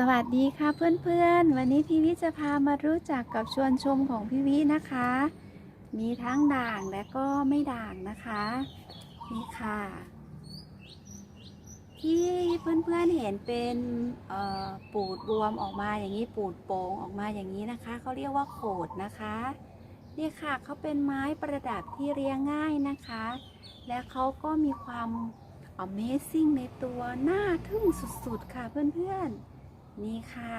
สวัสดีค่ะเพื่อนๆ วันนี้พี่วิจะพามารู้จักกับชวนชมของพี่วินะคะ มีทั้งด่างและก็ไม่ด่างนะคะ นี่ค่ะ ที่เพื่อนๆเห็นเป็นเอ่อปูดบวมออกมาอย่างนี้ปูดโป่งออกมาอย่างนี้นะคะเขาเรียกว่าโขดนะคะนี่ค่ะเขาเป็นไม้ประดับที่เรียงง่ายนะคะ และเขาก็มีความ Amazing ในตัว น่าทึ่งสุดๆ ค่ะเพื่อนๆ นี่ค่ะ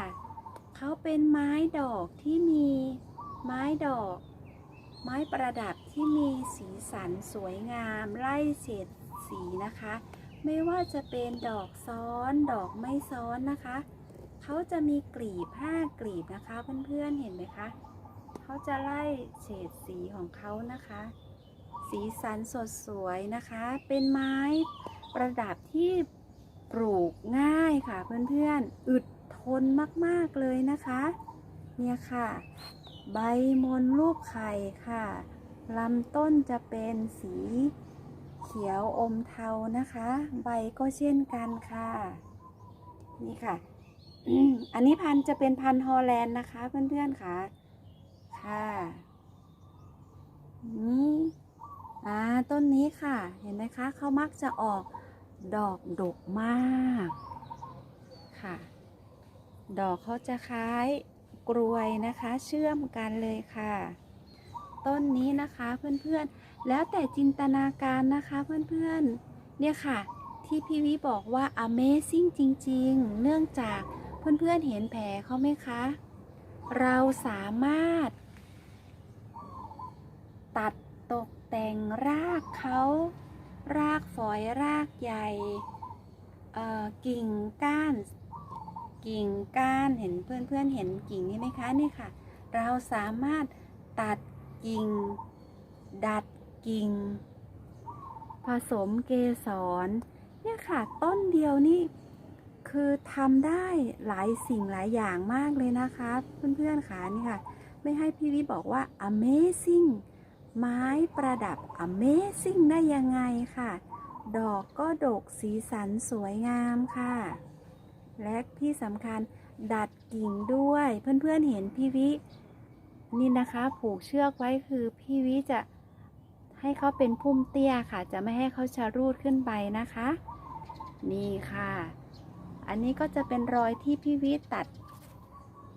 เขาเป็นไม้ดอกที่มีไม้ดอก ไม้ประดับที่มีสีสันสวยงาม ไล่เฉดสีนะคะ ไม่ว่าจะเป็นดอกซ้อนดอกไม่ซ้อนนะคะ เขาจะมีกลีบห้ากลีบนะคะเพื่อนๆเห็นไหมคะเขาจะไล่เฉดสีของเขานะคะ สีสันสดสวยนะคะ เป็นไม้ประดับที่ปลูกง่ายค่ะเพื่อนๆ อึด ทนมากๆเลยนะคะ เนี่ยค่ะ ใบมนลูกไข่ค่ะลำต้นจะเป็นสีเขียวอมเทานะคะ ใบก็เช่นกันค่ะ นี่ค่ะ อันนี้พันธุ์จะเป็นพันธุ์ฮอลแลนด์นะคะ เพื่อนๆค่ะ ค่ะนี่อ่าต้นนี้ค่ะ เห็นไหมคะเขามักจะออกดอกดกมากค่ะ ดอกเขาจะคล้ายกรวยนะคะ เชื่อมกันเลยค่ะ ต้นนี้นะคะเพื่อนๆ แล้วแต่จินตนาการนะคะเพื่อนๆ เนี่ยค่ะ ที่พี่วิบอกว่า Amazing จริงๆ เนื่องจากเพื่อนๆ เห็นแผลเขาไหมคะ เราสามารถ ตัดตกแต่งรากเขา รากฝอยรากใหญ่เอ่อกิ่งก้าน กิ่งก้านเห็นเพื่อนๆเห็นกิ่งนี้ไหมคะนี่ค่ะ เราสามารถตัดกิ่ง ดัดกิ่ง ผสมเกสรเนี่ยค่ะ ต้นเดียวนี่คือทำได้หลายสิ่งหลายอย่างมากเลยนะคะ เพื่อนๆค่ะนี่ค่ะ ไม่ให้พี่วิบอกว่า amazing ไม้ประดับ Amazing ได้ยังไงค่ะ ดอกก็ดกสีสันสวยงามค่ะ และที่สำคัญดัดกิ่งด้วย เพื่อนๆเห็นพี่วิ นี่นะคะผูกเชือกไว้คือพี่วิจะให้เขาเป็นพุ่มเตี้ยค่ะ จะไม่ให้เขาชะรูดขึ้นไปนะคะ นี่ค่ะ อันนี้ก็จะเป็นรอยที่พี่วิตัด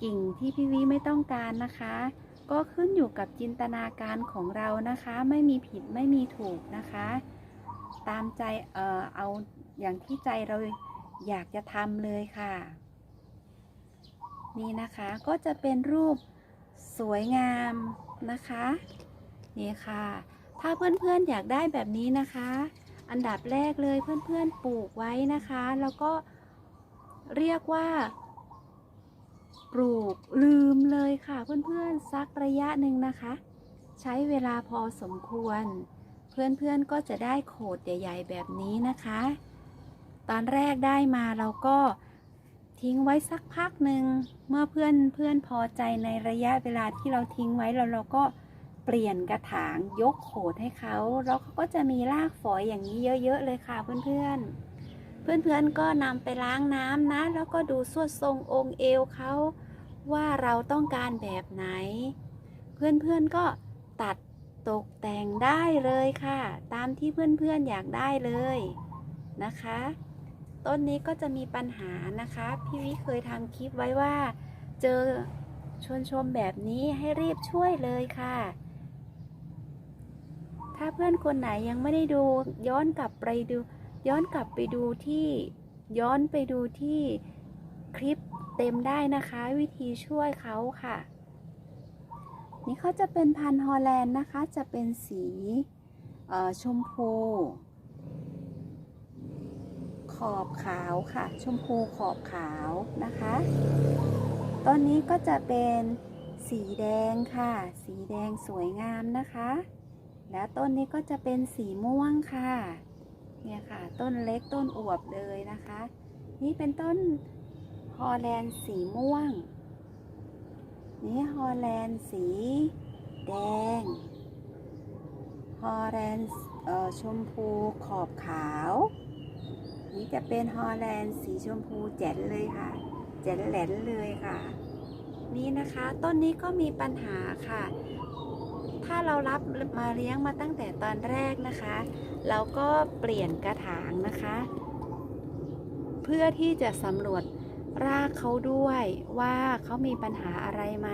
กิ่งที่พี่วิไม่ต้องการนะคะ ก็ขึ้นอยู่กับจินตนาการของเรานะคะ ไม่มีผิดไม่มีถูกนะคะ ตามใจเออเอาอย่างที่ใจเรา อยากจะทำเลยค่ะ นี่นะคะก็จะเป็นรูปสวยงามนะคะ นี่ค่ะ ถ้าเพื่อนๆอยากได้แบบนี้นะคะ อันดับแรกเลยเพื่อนๆปลูกไว้นะคะ แล้วก็เรียกว่า ปลูกลืมเลยค่ะ เพื่อนๆสักระยะหนึ่งนะคะ ใช้เวลาพอสมควร เพื่อนๆก็จะได้โขดใหญ่ ๆ แบบนี้นะคะ ตอนแรกได้มาเราก็ทิ้งไว้สักพักหนึ่งเมื่อเพื่อนเพื่อนพอใจในระยะเวลาที่เราทิ้งไว้แล้วเราก็เปลี่ยนกระถางยกโขดให้เขาแล้วเขาก็จะมีรากฝอยอย่างนี้เยอะๆเลยค่ะเพื่อนๆ เพื่อนๆก็นำไปล้างน้ำนะ แล้วก็ดูสวดทรงองค์เอวเขาว่าเราต้องการแบบไหน เพื่อนๆก็ตัดตกแต่งได้เลยค่ะ ตามที่เพื่อนๆอยากได้เลยนะคะ ต้นนี้ก็จะมีปัญหานะคะ พี่วิเคยทำคลิปไว้ว่า เจอชวนชมแบบนี้ให้รีบช่วยเลยค่ะ ถ้าเพื่อนคนไหนยังไม่ได้ดูย้อนกลับไปดู ย้อนกลับไปดูที่ย้อนไปดูที่คลิปเต็มได้นะคะ วิธีช่วยเขาค่ะ นี่เขาจะเป็นพันธุ์ฮอลแลนด์นะคะ จะเป็นสีชมพู ขอบขาวค่ะ ชมพูขอบขาวนะคะ ต้นนี้ก็จะเป็นสีแดงค่ะ สีแดงสวยงามนะคะ แล้วต้นนี้ก็จะเป็นสีม่วงค่ะ เนี่ยค่ะ ต้นเล็กต้นอวบเลยนะคะ นี่เป็นต้นฮอลแลนด์สีม่วง นี่ฮอลแลนด์สีแดง ฮอลแลนด์เอ่อชมพูขอบขาว นี่จะเป็นฮอลแลนด์สีชมพูแจ๋นเลยค่ะเจ๋นแหลนเลยค่ะ นี่นะคะต้นนี้ก็มีปัญหาค่ะ ถ้าเรารับมาเลี้ยงมาตั้งแต่ตอนแรกนะคะ เราก็เปลี่ยนกระถางนะคะ เพื่อที่จะสำรวจรากเขาด้วยว่าเขามีปัญหาอะไรไหม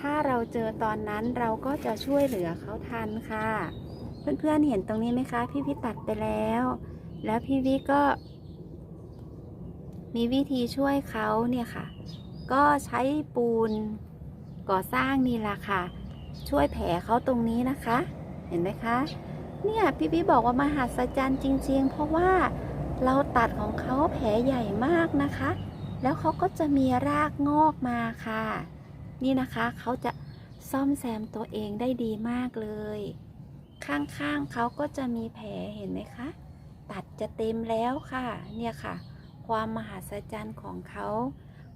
ถ้าเราเจอตอนนั้นเราก็จะช่วยเหลือเขาทันค่ะ เพื่อนๆเห็นตรงนี้ไหมคะ พี่วิตัดไปแล้ว แล้วพี่วิก็ มีวิธีช่วยเขาเนี่ยค่ะ ก็ใช้ปูนก่อสร้างนี่แหละค่ะ ช่วยแผลเขาตรงนี้นะคะ เห็นไหมคะ เนี่ยพี่วิบอกว่ามหัศจรรย์จริง ๆ เพราะว่าเราตัดของเขาแผลใหญ่มากนะคะ แล้วเขาก็จะมีรากงอกมาค่ะ นี่นะคะเขาจะซ่อมแซมตัวเองได้ดีมากเลย ข้างๆเขาก็จะมีแผลเห็นไหมคะ ตัดจะเต็มแล้วค่ะ เนี่ยค่ะ ความมหัศจรรย์ของเขา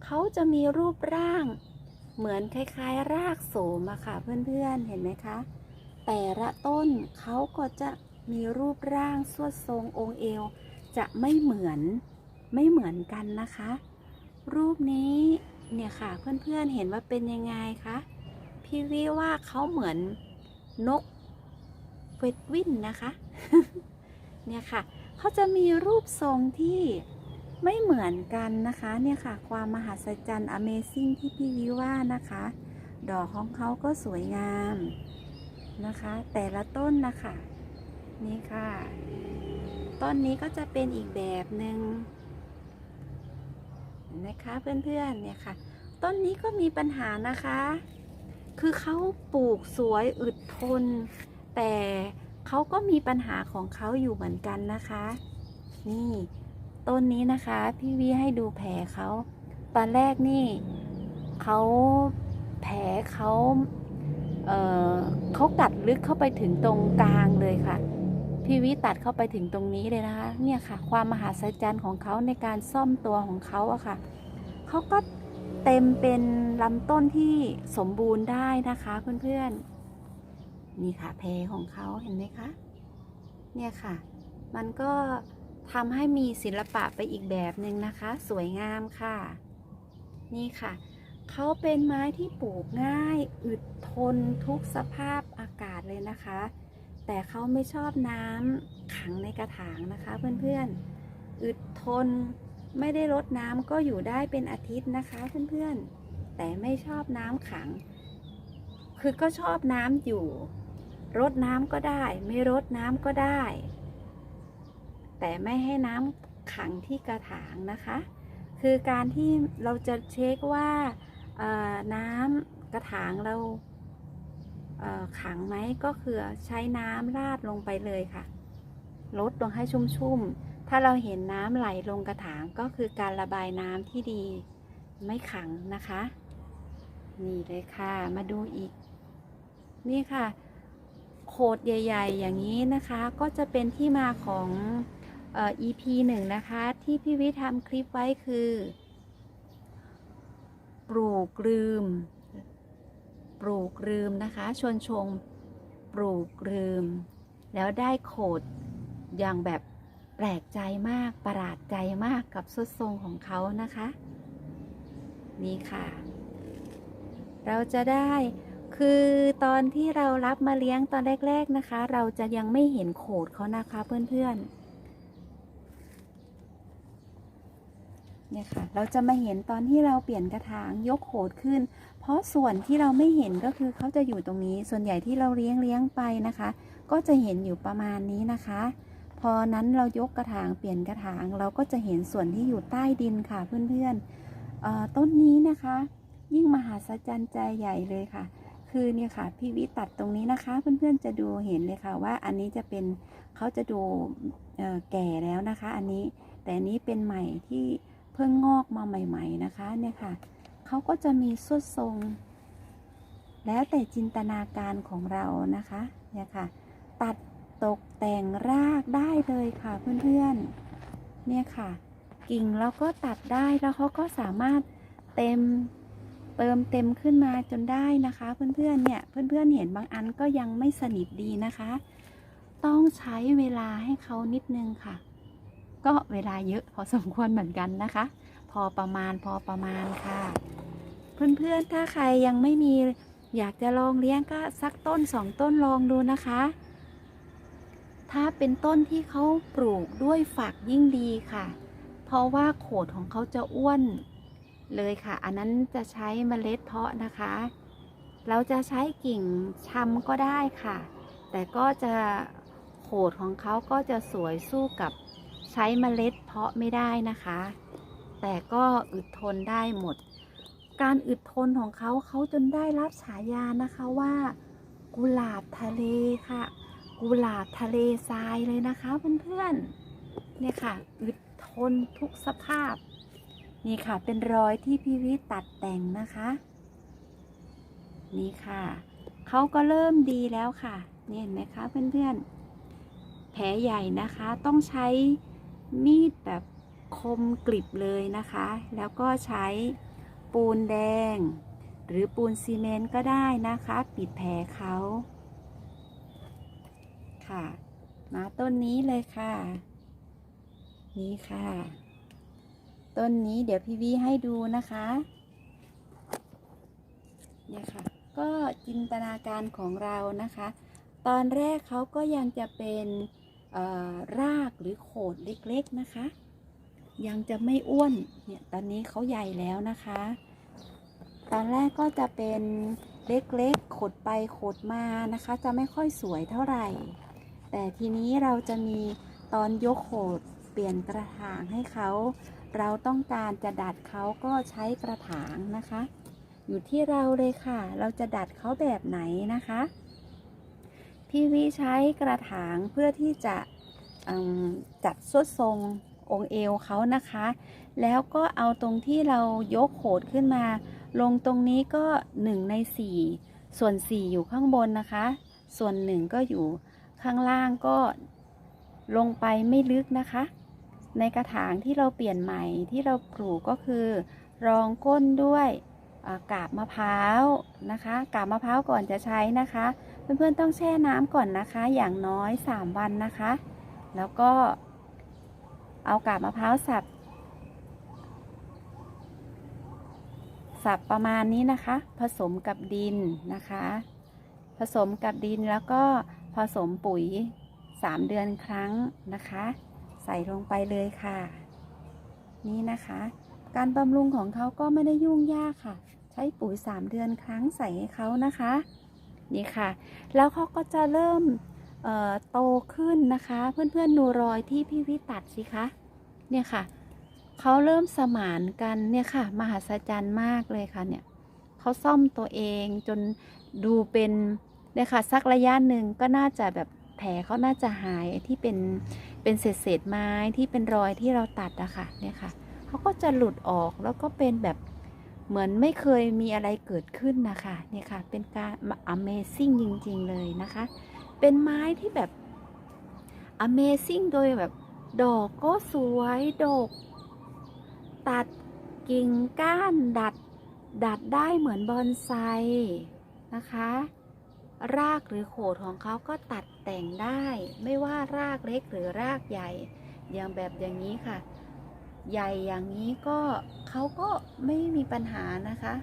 เขาจะมีรูปร่าง เหมือนคล้ายๆ รากโสมอะค่ะเพื่อนๆ เห็นไหมคะ แต่ละต้นเขาก็จะมีรูปร่างสวดทรงองค์เอว จะไม่เหมือนไม่เหมือนกันนะคะ รูปนี้เนี่ยค่ะเพื่อนๆเห็นว่าเป็นยังไงคะพี่วิว่าเขาเหมือนนกเวดวินนะคะ เนี่ยค่ะ เขาจะมีรูปทรงที่ไม่เหมือนกันนะคะเนี่ยค่ะ ความมหัศจรรย์ Amazing ที่พี่วิว่านะคะ ดอกของเขาก็สวยงามนะคะ แต่ละต้นนะคะนี่ค่ะ ต้นนี้ก็จะเป็นอีกแบบหนึ่งนะคะเพื่อนๆเนี่ยค่ะ ต้นนี้ก็มีปัญหานะคะ คือเขาปลูกสวยอึดทน แต่ เขาก็มีปัญหาของเขาอยู่เหมือนกันนะคะ นี่ต้นนี้นะคะ พี่วีให้ดูแผลเขาตอนแรกนี่เขาแผลเขาเออเขากัดลึกเข้าไปถึงตรงกลางเลยค่ะ พี่วิตัดเข้าไปถึงตรงนี้เลยนะคะ เนี่ยค่ะ ความมหาศาลของเขาในการซ่อมตัวของเขาอะค่ะเขาก็เต็มเป็นลำต้นที่สมบูรณ์ได้นะคะเพื่อนๆ นี่ค่ะแพรของเขาเห็นไหมคะ เนี่ยค่ะ มันก็ทำให้มีศิลปะไปอีกแบบหนึ่งนะคะ สวยงามค่ะ นี่ค่ะ เขาเป็นไม้ที่ปลูกง่าย อึดทนทุกสภาพอากาศเลยนะคะ แต่เขาไม่ชอบน้ำขังในกระถางนะคะ เพื่อนๆ อึดทนไม่ได้รดน้ำก็อยู่ได้เป็นอาทิตย์นะคะเพื่อนๆ แต่ไม่ชอบน้ำขัง คือก็ชอบน้ำอยู่ รดน้ำก็ได้ ไม่รดน้ำก็ได้ แต่ไม่ให้น้ำขังที่กระถางนะคะ คือการที่เราจะเช็คว่าน้ำกระถางเราเขังไหมก็คือใช้น้ำราดลงไปเลยค่ะลดลงให้ชุ่มๆ ถ้าเราเห็นน้ำไหลลงกระถางก็คือการระบายน้ำที่ดีไม่ขังนะคะ นี่เลยค่ะ มาดูอีก นี่ค่ะ โคดใหญ่ ๆ อย่างนี้นะคะ ก็จะเป็นที่มาของเอ่อ EP หนึ่งนะคะ ที่พี่วิทำคลิปไว้คือ ปลูกลืม ปลูกลืมนะคะ ชวนชมปลูกลืม แล้วได้โคดอย่างแบบแปลกใจมากประหลาดใจมากกับสุดทรงของเขานะคะ นี่ค่ะ เราจะได้ คือตอนที่เรารับมาเลี้ยงตอนแรก ๆนะคะ เราจะยังไม่เห็นโขดเขานะคะเพื่อนๆเนี่ยค่ะ เราจะมาเห็นตอนที่เราเปลี่ยนกระถางยกโขดขึ้น เพราะส่วนที่เราไม่เห็นก็คือเขาจะอยู่ตรงนี้ ส่วนใหญ่ที่เราเลี้ยงเลี้ยงไปนะคะ ก็จะเห็นอยู่ประมาณนี้นะคะ พอนั้นเรายกกระถางเปลี่ยนกระถางเราก็จะเห็นส่วนที่อยู่ใต้ดินค่ะเพื่อนๆเอ่อต้นนี้นะคะ ยิ่งมหาศาลใจใหญ่เลยค่ะ คือเนี่ยค่ะพี่วิตัดตรงนี้นะคะ เพื่อนๆจะดูเห็นเลยค่ะว่าอันนี้จะเป็นเขาจะดูแก่แล้วนะคะ อันนี้แต่อันนี้เป็นใหม่ที่เพิ่งงอกมาใหม่ ๆ นะคะเนี่ยค่ะเขาก็จะมีสุดทรง แล้วแต่จินตนาการของเรานะคะเนี่ยค่ะ ตัดตกแต่งรากได้เลยค่ะเพื่อนๆเนี่ยค่ะ กิ่งเราก็ตัดได้แล้วเขาก็สามารถเต็ม เติมเต็มขึ้นมาจนได้นะคะ เพื่อนๆเนี่ยเพื่อนๆเห็นบางอันก็ยังไม่สนิทดีนะคะ ต้องใช้เวลาให้เขานิดนึงค่ะ ก็เวลาเยอะพอสมควรเหมือนกันนะคะ พอประมาณพอประมาณค่ะ เพื่อนๆถ้าใครยังไม่มีอยากจะลองเลี้ยงก็สักต้นสองต้นลองดูนะคะ ถ้าเป็นต้นที่เขาปลูกด้วยฝักยิ่งดีค่ะ เพราะว่าโขดของเขาจะอ้วน เลยค่ะ อันนั้นจะใช้เมล็ดเพาะนะคะ เราจะใช้กิ่งชำก็ได้ค่ะ แต่ก็จะโขดของเขาก็จะสวยสู้กับใช้เมล็ดเพาะไม่ได้นะคะ แต่ก็อึดทนได้หมด การอึดทนของเขาเขาจนได้รับฉายานะคะว่า กุหลาบทะเลค่ะ กุหลาบทะเลทรายเลยนะคะเพื่อนๆเนี่ยค่ะ อึดทนทุกสภาพ นี่ค่ะเป็นรอยที่พี่วิตัดแต่งนะคะ นี่ค่ะเขาก็เริ่มดีแล้วค่ะนี่เห็นไหมคะเพื่อนๆ แผลใหญ่นะคะต้องใช้มีดแบบคมกริบเลยนะคะ แล้วก็ใช้ปูนแดง หรือปูนซีเมนต์ก็ได้นะคะ ปิดแผลเขาค่ะ มาต้นนี้เลยค่ะ นี่ค่ะ ต้นนี้เดี๋ยวพี่วีให้ดูนะคะ เนี่ยค่ะ ก็จินตนาการของเรานะคะ ตอนแรกเขาก็ยังจะเป็นรากหรือโขดเล็กๆนะคะ ยังจะไม่อ้วน เนี่ย ตอนนี้เขาใหญ่แล้วนะคะ ตอนแรกก็จะเป็นเล็กๆ ขดไปขดมานะคะ จะไม่ค่อยสวยเท่าไหร่ แต่ทีนี้เราจะมีตอนยกโขดเปลี่ยนกระถางให้เขา เราต้องการจะดัดเขาก็ใช้กระถางนะคะ อยู่ที่เราเลยค่ะ เราจะดัดเขาแบบไหนนะคะ พี่วิใช้กระถางเพื่อที่จะจัดสุดทรงองค์เอวเขานะคะ แล้วก็เอาตรงที่เรายกโขดขึ้นมา ลงตรงนี้ก็ 1 ใน 4 ส่วน 4 อยู่ข้างบนนะคะ ส่วน 1 ก็อยู่ข้างล่างก็ลงไปไม่ลึกนะคะ ในกระถางที่เราเปลี่ยนใหม่ที่เราปลูกก็คือรองก้นด้วยกาบมะพร้าวนะคะ กาบมะพร้าวก่อนจะใช้นะคะ เพื่อนๆต้องแช่น้ำก่อนนะคะ อย่างน้อย 3 วันนะคะ แล้วก็เอากาบมะพร้าวสับสับประมาณนี้นะคะ ผสมกับดินนะคะ ผสมกับดินแล้วก็ผสมปุ๋ย 3 เดือนครั้งนะคะ ใส่ลงไปเลยค่ะ นี่นะคะ การบำรุงของเขาก็ไม่ได้ยุ่งยากค่ะ ใช้ปุ๋ย 3 เดือนครั้งใส่ให้เขานะคะ นี่ค่ะ แล้วเขาก็จะเริ่มโตขึ้นนะคะ เพื่อนๆดูรอยที่พี่วิตัดสิคะ เนี่ยค่ะเขาเริ่มสมานกันเนี่ยค่ะ มหัศจรรย์มากเลยค่ะเนี่ยเขาซ่อมตัวเองจนดูเป็นเนี่ยค่ะสักระยะหนึ่งก็น่าจะแบบ แผลเขาน่าจะหายที่เป็นเป็นเศษเศษไม้ที่เป็นรอยที่เราตัดอะค่ะเนี่ยค่ะเขาก็จะหลุดออกแล้วก็เป็นแบบเหมือนไม่เคยมีอะไรเกิดขึ้นนะคะเนี่ยค่ะ เป็นการ Amazing จริง ๆ เลยนะคะ เป็นไม้ที่แบบ Amazing โดยแบบดอกก็สวยดอก ตัดกิ่งก้านดัด ดัดได้เหมือนบอนไซนะคะ รากหรือโขดของเขาก็ตัดแต่งได้ ไม่ว่ารากเล็กหรือรากใหญ่ อย่างแบบอย่างนี้ค่ะ ใหญ่อย่างนี้ก็เขาก็ไม่มีปัญหานะคะ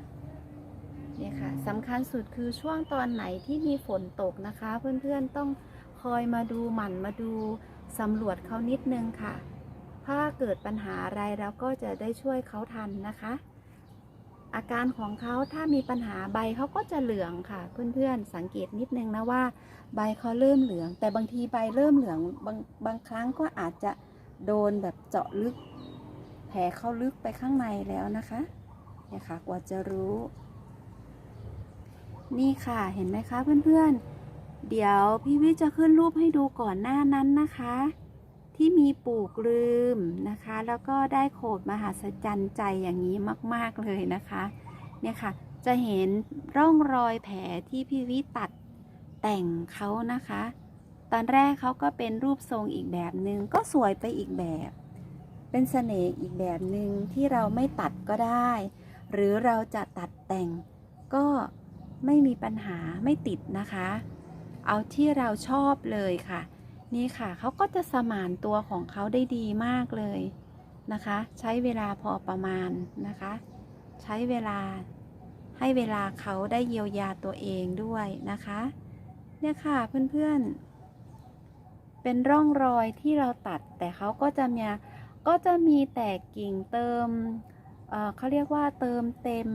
เนี่ยค่ะสำคัญสุดคือช่วงตอนไหนที่มีฝนตกนะคะ เพื่อนๆต้องคอยมาดูหมั่นมาดูสำรวจเขานิดนึงค่ะ ถ้าเกิดปัญหาอะไรเราก็จะได้ช่วยเขาทันนะคะ อาการของเขาถ้ามีปัญหาใบเขาก็จะเหลืองค่ะ เพื่อนๆสังเกตนิดนึงนะว่า ใบเขาเริ่มเหลือง แต่บางทีใบเริ่มเหลืองบางบางครั้งก็อาจจะโดนแบบเจาะลึก แผลเข้าลึกไปข้างในแล้วนะคะเนี่ยค่ะกว่าจะรู้ นี่ค่ะเห็นไหมคะเพื่อนๆเดี๋ยวพี่วิจะขึ้นรูปให้ดูก่อนหน้านั้นนะคะ ที่มีปลูกลืมนะคะ แล้วก็ได้โขดมหัศจรรย์ใจอย่างนี้มาก ๆ เลยนะคะ เนี่ยค่ะ จะเห็นร่องรอยแผลที่พี่วิตัดแต่งเขานะคะ ตอนแรกเขาก็เป็นรูปทรงอีกแบบหนึ่งก็สวยไปอีกแบบ เป็นเสน่ห์อีกแบบหนึ่งที่เราไม่ตัดก็ได้ หรือเราจะตัดแต่งก็ไม่มีปัญหาไม่ติดนะคะ เอาที่เราชอบเลยค่ะ นี่ค่ะเขาก็จะสมานตัวของเขาได้ดีมากเลยนะคะ ใช้เวลาพอประมาณนะคะ ใช้เวลาให้เวลาเขาได้เยียวยาตัวเองด้วยนะคะ เนี่ยค่ะเพื่อนๆ เป็นร่องรอยที่เราตัดแต่เขาก็จะมีก็จะมีแต่กิ่งเติมเเขาเรียกว่าเติมเต็ม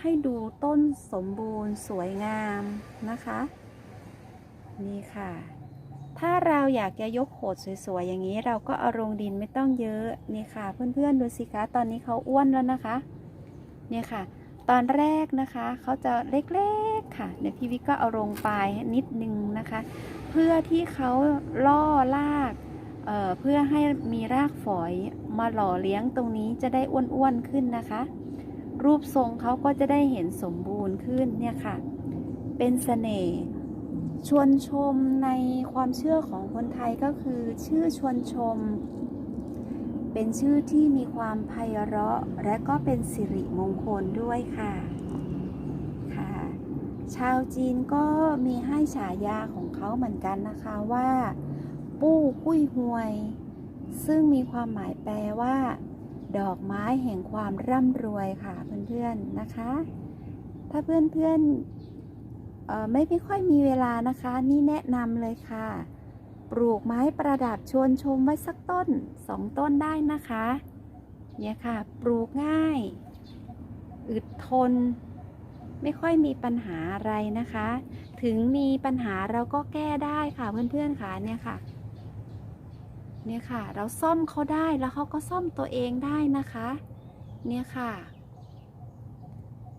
ให้ดูต้นสมบูรณ์สวยงามนะคะ นี่ค่ะ ถ้าเราอยากจะยกโขดสวยๆ อย่างนี้เราก็เอาลงดินไม่ต้องเยอะนี่ค่ะ เพื่อนๆดูสิคะตอนนี้เขาอ้วนแล้วนะคะ เนี่ยค่ะ ตอนแรกนะคะเขาจะเล็กๆค่ะเดี๋ยวพี่วิก็เอาลงปลายนิดนึงนะคะ เพื่อที่เขาล่อรากเเพื่อให้มีรากฝอยมาหล่อเลี้ยงตรงนี้จะได้อ้วนๆขึ้นนะคะ รูปทรงเขาก็จะได้เห็นสมบูรณ์ขึ้นเนี่ยค่ะ เป็นเสน่ห์ ชวนชมในความเชื่อของคนไทยก็คือ ชื่อชวนชม เป็นชื่อที่มีความไพเราะ และก็เป็นสิริมงคลด้วยค่ะค่ะ ชาวจีนก็มีให้ฉายาของเขาเหมือนกันนะคะว่า ปู้กุ้ยหวย ซึ่งมีความหมายแปลว่า ดอกไม้แห่งความร่ำรวยค่ะเพื่อนๆนะคะ ถ้าเพื่อนๆ ไม่ไม่ค่อยมีเวลานะคะ นี่แนะนำเลยค่ะ ปลูกไม้ประดับชวนชมไว้สักต้นสองต้นได้นะคะ เนี่ยค่ะ ปลูกง่าย อึดทน ไม่ค่อยมีปัญหาอะไรนะคะ ถึงมีปัญหาเราก็แก้ได้ค่ะเพื่อนๆค่ะเนี่ยค่ะ เนี่ยค่ะ เราซ่อมเขาได้แล้วเขาก็ซ่อมตัวเองได้นะคะ เนี่ยค่ะ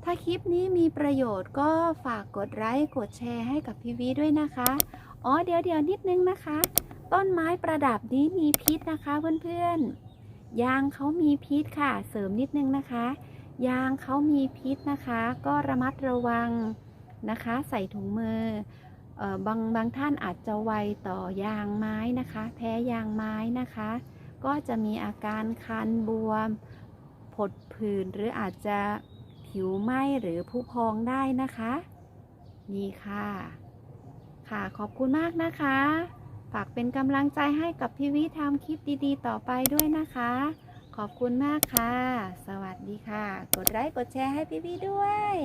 ถ้าคลิปนี้มีประโยชน์ก็ฝากกดไลค์กดแชร์ให้กับพี่วิด้วยนะคะ อ๋อเดี๋ยวเดี๋ยวนิดนึงนะคะ ต้นไม้ประดับนี้มีพิษนะคะเพื่อนๆ ยางเขามีพิษค่ะ เสริมนิดนึงนะคะ ยางเขามีพิษนะคะ ก็ระมัดระวังนะคะ ใส่ถุงมือบางบางท่านอาจจะไวต่อยางไม้นะคะ แพ้ยางไม้นะคะ ก็จะมีอาการคันบวม ผดผื่นหรืออาจจะ ผิวไหม้หรือผุพองได้นะคะ นี่ค่ะ ค่ะขอบคุณมากนะคะ ฝากเป็นกำลังใจให้กับพี่วิทำคลิปดีๆ ต่อไปด้วยนะคะ ขอบคุณมากค่ะ สวัสดีค่ะ กดไลค์กดแชร์ให้พี่วิด้วย